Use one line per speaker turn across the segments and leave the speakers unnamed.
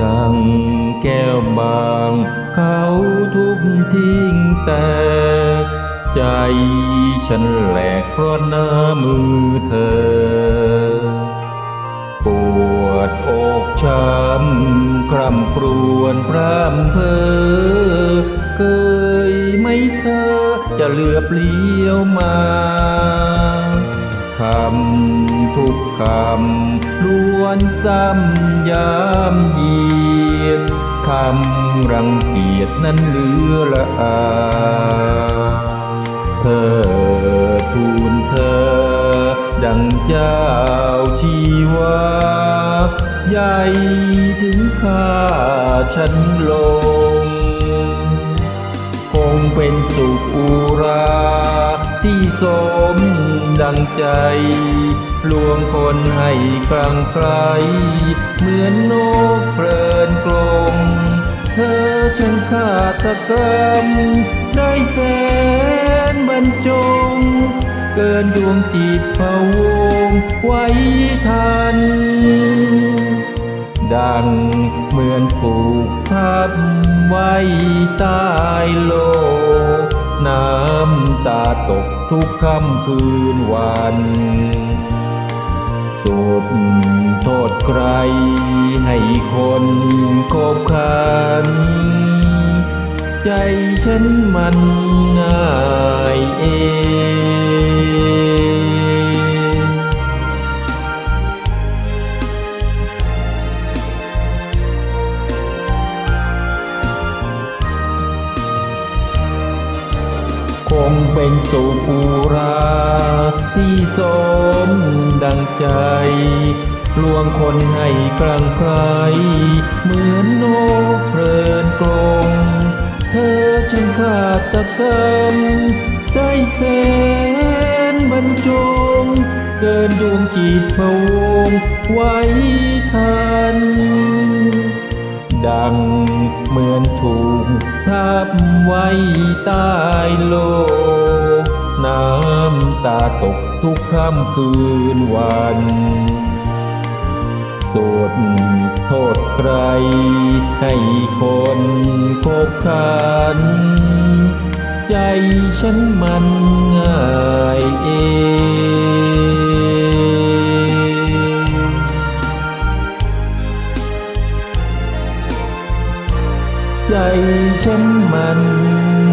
ดังแก้วบางเขาทุบทิ้งแต่ ใจฉันแหลกเพราะหน้ามือเธอ ปวดอกช้ำกร่ำกรวนพร่ำเพอเคยไหม่เธอจะเหลือบเลี้ยวมาคำ คำล้วนซ้ำย้ำเยียดคำรังเกียจนั้นเหลือละอาเธอทูลเธอ ดังเจ้าชีวาใหญ่ถึงข้าฉันลง คงเป็นสุขอุรา ที่สมดังใจ ลวงคนให้กลางไกลเหมือนนกเพลินกลม เธอช่างฆาตกรรม ได้แสนบรรจง เกินดวงจิตพะวงไว้ทัน ดังเหมือนผูกพับไว้ใต้โลก น้ำตาตกทุกค่ำคืนวันสุดโทษใครให้คนคบคัน ใจฉันมันน่า เป็นสุภูราที่สมดังใจ ลวงคนให้กลางไกลเหมือนโนกเพลินกลงเธอช่างขาดตะกรรมได้แสนบรรจง เกินดวงจิตพวงไว้ทันดังเหมือนถูกทับไว้ใต้โลก ตกทุกค่ำคืนวันสุดโทษใคร ให้คนคบคัน ใจฉันมันง่ายเองใจฉันมัน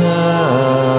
ง่าย